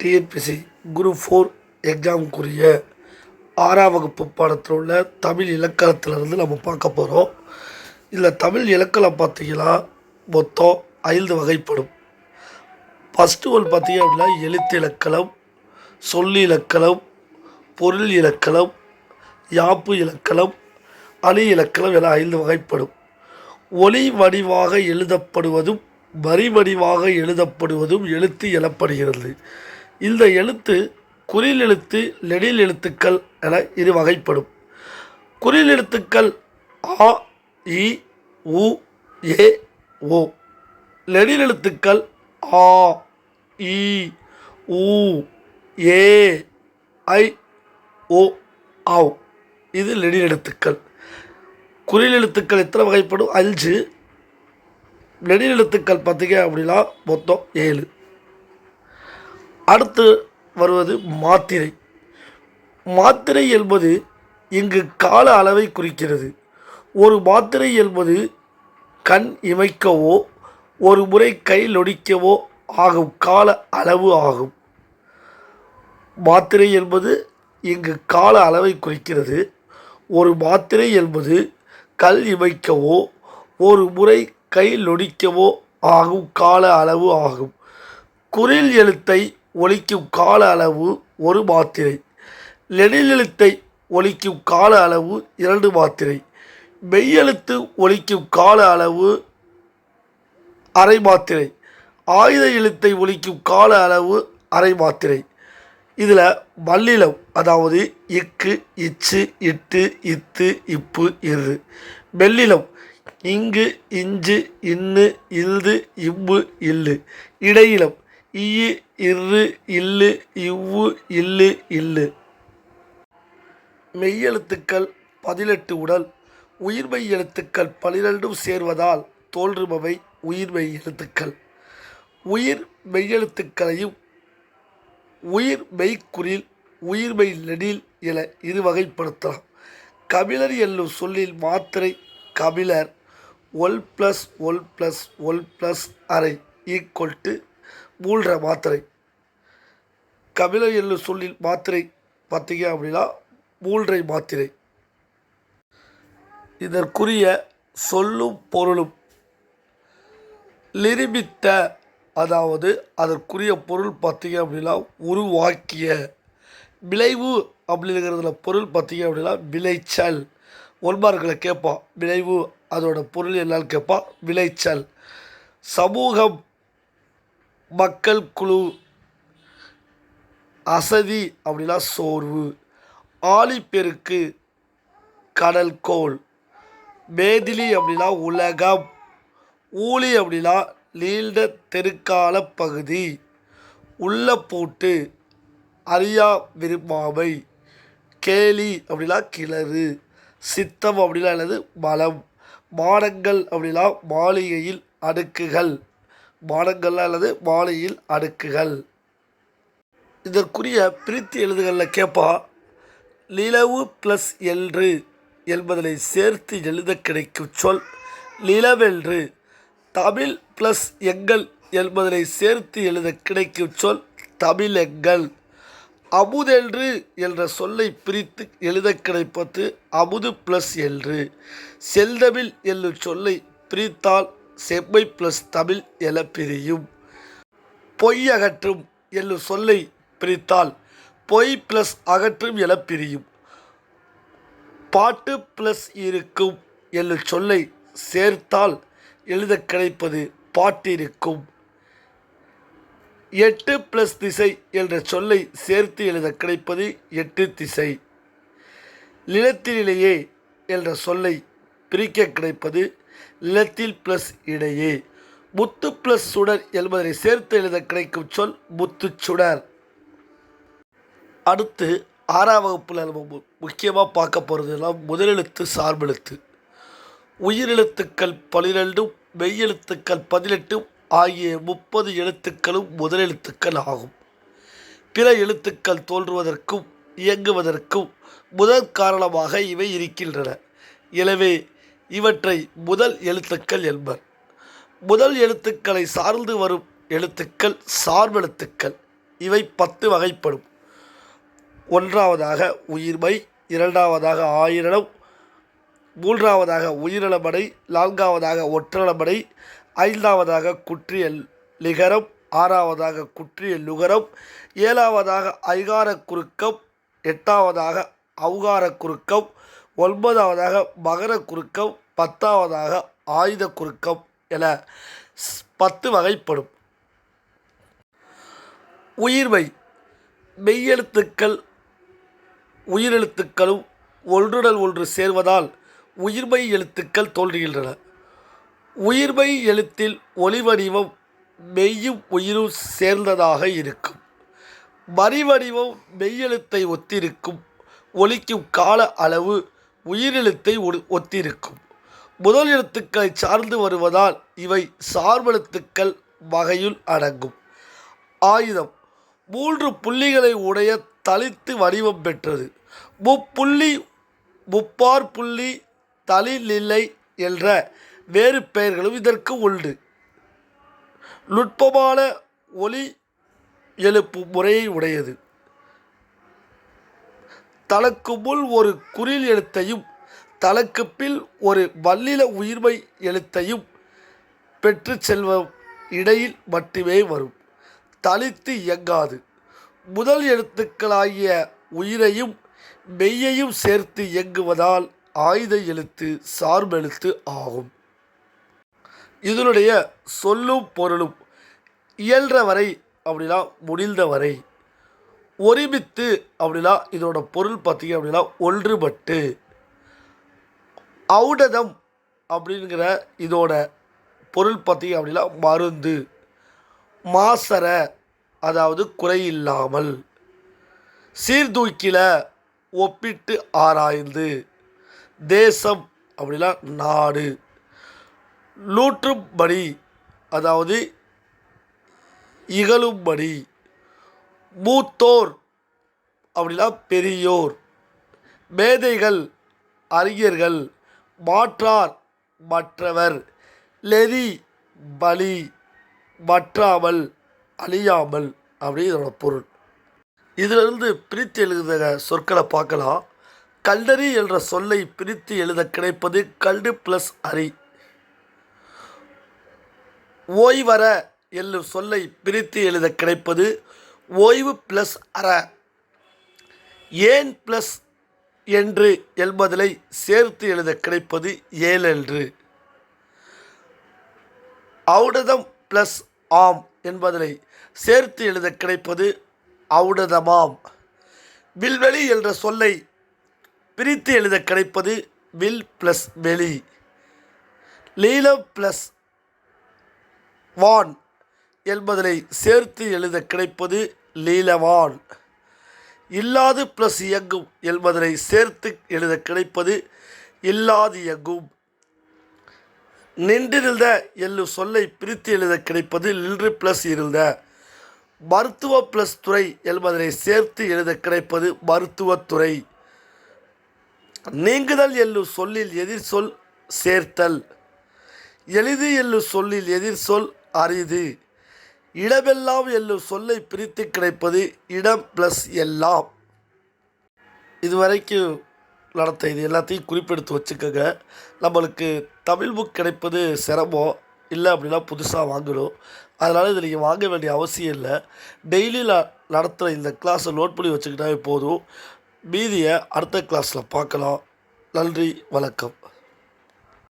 TNPSC group four எக்ஸாமுக்குரிய ஆறாம் வகுப்பு பாடத்தில் உள்ள தமிழ் இலக்கணத்திலிருந்து நம்ம பார்க்க போகிறோம் இதில் தமிழ் இலக்கணம் பார்த்தீங்கன்னா மொத்தம் ஐந்து வகைப்படும். ஃபஸ்ட்டு ஒன் பார்த்தீங்க அப்படின்னா எழுத்து இலக்கணம் சொல்லி இலக்கணம் பொருள் இலக்கணம் யாப்பு இலக்கணம் அணி இலக்கணம் என ஐந்து வகைப்படும். ஒளி வடிவாக எழுதப்படுவதும் வரி வடிவாக எழுதப்படுவதும் எழுத்து எனப்படுகிறது. இந்த எழுத்து குறில் எழுத்து நெடில் எழுத்துக்கள் என இரு வகைப்படும். குறில் எழுத்துக்கள் ஆ இ உ ஏ ஓ. நெடில் எழுத்துக்கள் ஆ இ உ ஏ ஐ ஓ ஆவ். இது நெடில் எழுத்துக்கள். குறில் எழுத்துக்கள் எத்தனை வகைப்படும்? அஞ்சு. நெடில் எழுத்துக்கள் பார்த்தீங்க அப்படின்னா மொத்தம் ஏழு. அடுத்து வருவது மாத்திரை. மாத்திரை என்பது இங்கு கால அளவை குறிக்கிறது. ஒரு மாத்திரை என்பது கண் இமைக்கவோ ஒரு முறை கை நொடிக்கவோ ஆகும் கால அளவு ஆகும். மாத்திரை என்பது இங்கு கால அளவை குறிக்கிறது. ஒரு மாத்திரை என்பது கல் இமைக்கவோ ஒரு முறை கை நொடிக்கவோ ஆகும் கால அளவு ஆகும். குறில் எழுத்தை ஒலிக்கும் கால அளவு ஒரு மாத்திரை. நெடிலெழுத்தை ஒலிக்கும் கால அளவு இரண்டு மாத்திரை. மெய்யெழுத்து ஒலிக்கும் கால அளவு அரை மாத்திரை. ஆயுத எழுத்தை ஒலிக்கும் கால அளவு அரை மாத்திரை. இதில் மல்லிலம் அதாவது இக்கு இச்சு இட்டு இத்து இப்பு இரு. மெல்லிலம் இங்கு இஞ்சு இன்னு இல்து இவ்வு இல்லு. இடையிலம் இயு இரு இல்லு இவ்வு இல்லு இல்லு. மெய்யெழுத்துக்கள் பதினெட்டு உடல் உயிர்மெய் எழுத்துக்கள் பனிரெண்டும் சேர்வதால் தோன்றுபவை உயிர்மெய் எழுத்துக்கள். உயிர் மெய்யெழுத்துக்களையும் உயிர் மெய்க்குறில் உயிர்மெய் நெடில் என இரு வகைப்படுத்தலாம். கபிலர் என்னும் சொல்லில் மாத்திரை கபிலர் ஒல் ப்ளஸ் ஒல் ப்ளஸ் ஒல் ப்ளஸ் அரை ஈக்குவல் டு மூழ்கிற மாத்திரை. கபிலர் என்னும் சொல்லில் மாத்திரை பார்த்தீங்க அப்படின்னா மூன்றை மாத்திரை. இதற்குரிய சொல்லும் பொருளும் லிரிமித்த அதாவது அதற்குரிய பொருள் பார்த்தீங்க அப்படின்னா உருவாக்கிய விளைவு அப்படிங்கிறதுல பொருள் பார்த்தீங்க அப்படின்னா விளைச்சல். ஒன்பார்களை கேட்பான் விளைவு அதோட பொருள் என்னன்னு கேட்பான் விளைச்சல். சமூகம் மக்கள் குழு அசதி அப்படின்னா சோர்வு. ஆழிப்பெருக்கு கடல்கோள் மேதிலி அப்படின்னா உலகம். ஊழி அப்படின்னா நீண்ட தெருக்கால பகுதி. உள்ள பூட்டு அறியா விரும்பாமை. கேலி அப்படின்னா கிளறு. சித்தம் அப்படின்னா என்னது? மலம். மாடங்கள் அப்படின்னா மாளிகையில் அடுக்குகள். பானங்கள் அல்லது மாலையில் அடுக்குகள். இதற்குரிய பிரித்து எழுதுகளில் கேட்பா நிலவு ப்ளஸ் என்று என்பதனை சேர்த்து எழுத கிடைக்கும் சொல் நிலவென்று தமிழ் ப்ளஸ் எங்கள் என்பதனை சேர்த்து எழுத கிடைக்கும் சொல் தமிழெங்கள் அமுதென்று என்ற சொல்லை பிரித்து எழுத கிடைப்பது அமுது ப்ளஸ் என்று. செல்தமிழ் என்னும் சொல்லை பிரித்தால் செம்மை ப்ளஸ் தமிழ் என பிரியும். பொய் அகற்றும் என்னும் சொல்லை பிரித்தால் பொய் ப்ளஸ் அகற்றும் என பிரியும். பாட்டு ப்ளஸ் இருக்கும் என்னும் சொல்லை சேர்த்தால் எழுத கிடைப்பது பாட்டிருக்கும். எட்டு ப்ளஸ் திசை என்ற சொல்லை சேர்த்து எழுத கிடைப்பது எட்டு திசை. நிலத்திலேயே என்ற சொல்லை பிரிக்க கிடைப்பது நிலத்தில் ப்ளஸ் இடையே. முத்து ப்ளஸ் சுடர் என்பதனை சேர்த்து எழுத கிடைக்கும் சொல் முத்துச் சுடர். அடுத்து ஆறாம் வகுப்பில் நம்ம மு- முக்கியமாக பார்க்க போகிறதுலாம் முதலெழுத்து சார்பெழுத்து. உயிரெழுத்துக்கள் பனிரெண்டும் மெய்யெழுத்துக்கள் பதினெட்டும் ஆகிய முப்பது எழுத்துக்களும் முதலெழுத்துக்கள் ஆகும். பிற எழுத்துக்கள் தோன்றுவதற்கும் இயங்குவதற்கும் முதற் காரணமாக இவை இருக்கின்றன. எனவே இவற்றை முதல் எழுத்துக்கள் என்பர். முதல் எழுத்துக்களை சார்ந்து வரும் எழுத்துக்கள் சார்பெழுத்துக்கள். இவை பத்து வகைப்படும். ஒன்றாவதாக உயிர்மை இரண்டாவதாக ஆயிரம் மூன்றாவதாக உயிரிழமடை நான்காவதாக ஒற்றளமடை ஐந்தாவதாக குற்றியல் லிகரம் ஆறாவதாக குற்றியல் லுகரம் ஏழாவதாக ஐகார குறுக்கம் எட்டாவதாக அவுகார குறுக்கம் ஒன்பதாவதாக மகர குறுக்கம் பத்தாவதாக ஆயுத குறுக்கம் என ஸ்- பத்து வகைப்படும். உயிர்மை மெய்யெழுத்துக்கள் உயிரெழுத்துக்களும் ஒன்றுடன் ஒன்று சேர்வதால் உயிர்மை எழுத்துக்கள் தோன்றுகின்றன. உயிர்மை எழுத்தில் ஒளிவடிவம் மெய்யும் உயிரும் சேர்ந்ததாக இருக்கும். மறிவடிவம் மெய்யெழுத்தை ஒத்திருக்கும் ஒலிக்கும் கால அளவு உயிரெழுத்தை ஒத்திருக்கும். முதல் எழுத்துக்களை சார்ந்து வருவதால் இவை சார்பெழுத்துக்கள் வகையுள் அடங்கும். ஆயுதம். மூன்று புள்ளிகளை உடைய தலித்து வடிவம் பெற்றது. முப்புள்ளி முப்பார் புள்ளி தலிநிலை என்ற வேறு பெயர்களும் இதற்கு உண்டு. நுட்பமான ஒலி எழுப்பு முறையை உடையது. தனக்கு முன் ஒரு குறில் எழுத்தையும் தனக்கு பின் ஒரு வல்லில உயிர்மை எழுத்தையும் பெற்று செல்வம் இடையில் மட்டுமே வரும். தலித்து இயங்காது. முதல் எழுத்துக்களாகிய உயிரையும் மெய்யையும் சேர்த்து இயங்குவதால் ஆயுத எழுத்து சார்பெழுத்து ஆகும். இதனுடைய சொல்லும் பொருளும் இயல்ற வரை அப்படின்னா முடிந்த வரை ஒருமித்து அப்படின்னா இதோட பொருள் பார்த்தீங்க அப்படின்னா ஒன்றுபட்டு. ஔடதம் அப்படிங்கிற இதோட பொருள் பார்த்தீங்க அப்படின்னா மருந்து. மாசர அதாவது குறையில்லாமல். சீர்தூக்கில ஒப்பிட்டு ஆராய்ந்து. தேசம் அப்படின்னா நாடு. நூற்றும்படி அதாவது இகழும்படி. மூத்தோர் அப்படின்னா பெரியோர். மேதைகள் அறிஞர்கள் மாற்றார் மற்றவர். லெதி பலி மற்றாமல் அழியாமல் அப்படின்னு இதோட பொருள். இதிலிருந்து பிரித்து எழுத சொற்களை பார்க்கலாம். கல்லறி என்ற சொல்லை பிரித்து எழுத கிடைப்பது கல்டு ப்ளஸ் அரி. ஓய்வர என்னும் சொல்லை பிரித்து எழுத கிடைப்பது ஓய்வு ப்ளஸ் அற. ஏன் ப்ளஸ் என்று என்பதனை சேர்த்து எழுத கிடைப்பது ஏழென்று. அவுடதம் ப்ளஸ் ஆம் என்பதனை சேர்த்து எழுத கிடைப்பது அவுடதமாம் வில்வெளி என்ற சொல்லை பிரித்து எழுத கிடைப்பது வில் ப்ளஸ் வெளி. லீலம் ப்ளஸ் வான் என்பதனை சேர்த்து எழுத கிடைப்பது லீலவான். இல்லாது ப்ளஸ் இயங்கும் என்பதனை சேர்த்து எழுத கிடைப்பது இல்லாது இயங்கும். நின்றிருந்த என்னும் சொல்லை பிரித்து எழுத கிடைப்பது நின்று ப்ளஸ் இருந்த. மருத்துவ ப்ளஸ் துறை என்பதனை சேர்த்து எழுத கிடைப்பது மருத்துவத்துறை நீங்குதல் எல்லு சொல்லில் எதிர் சொல் சேர்த்தல். எளிது என்னும் சொல்லில் எதிர் சொல் அரிது. இடமெல்லாம் என்னும் சொல்லை பிரித்து கிடைப்பது இடம் ப்ளஸ் எல்லாம். இதுவரைக்கும் நடத்த இது எல்லாத்தையும் குறிப்பெடுத்து வச்சுக்கோங்க. நம்மளுக்கு தமிழ் புக் கிடைப்பது சிரமம் இல்லை அப்படின்னா புதுசாக வாங்கணும். அதனால் இதை நீங்கள் வாங்க வேண்டிய அவசியம் இல்லை. டெய்லி நடத்துகிற இந்த கிளாஸை நோட் பண்ணி வச்சுக்கிட்டாவே போதும். மீதியை அடுத்த கிளாஸில் பார்க்கலாம். நன்றி வணக்கம்.